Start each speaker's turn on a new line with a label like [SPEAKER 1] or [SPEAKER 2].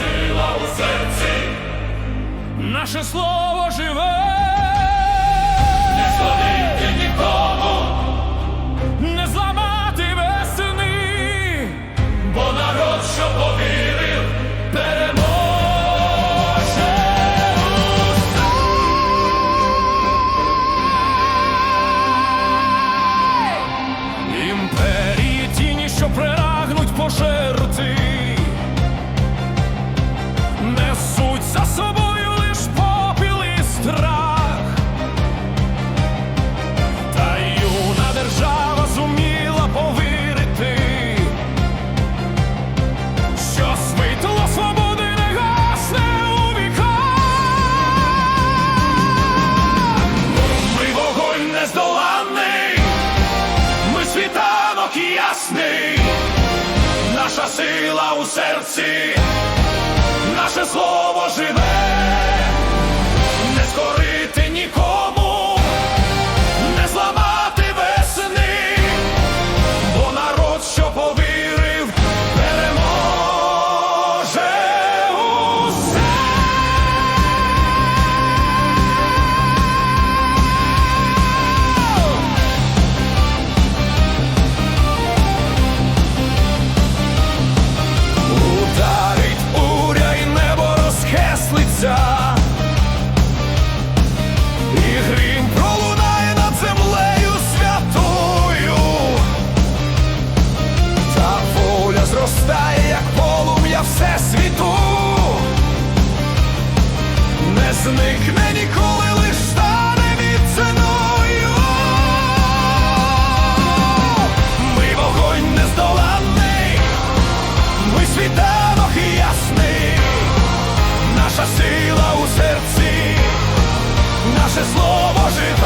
[SPEAKER 1] сила у серці, наше слово живе, не
[SPEAKER 2] зловити нікого. Chelsea. сила у серці, наше слово
[SPEAKER 1] життя.